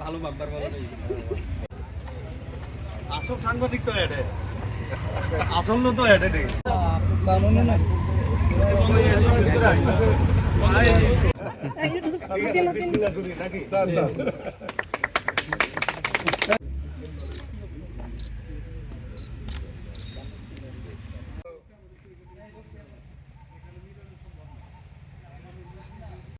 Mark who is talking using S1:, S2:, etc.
S1: ভালো
S2: আসল সাংবাদিক তো এডে আসল তো
S1: আরেকটু লং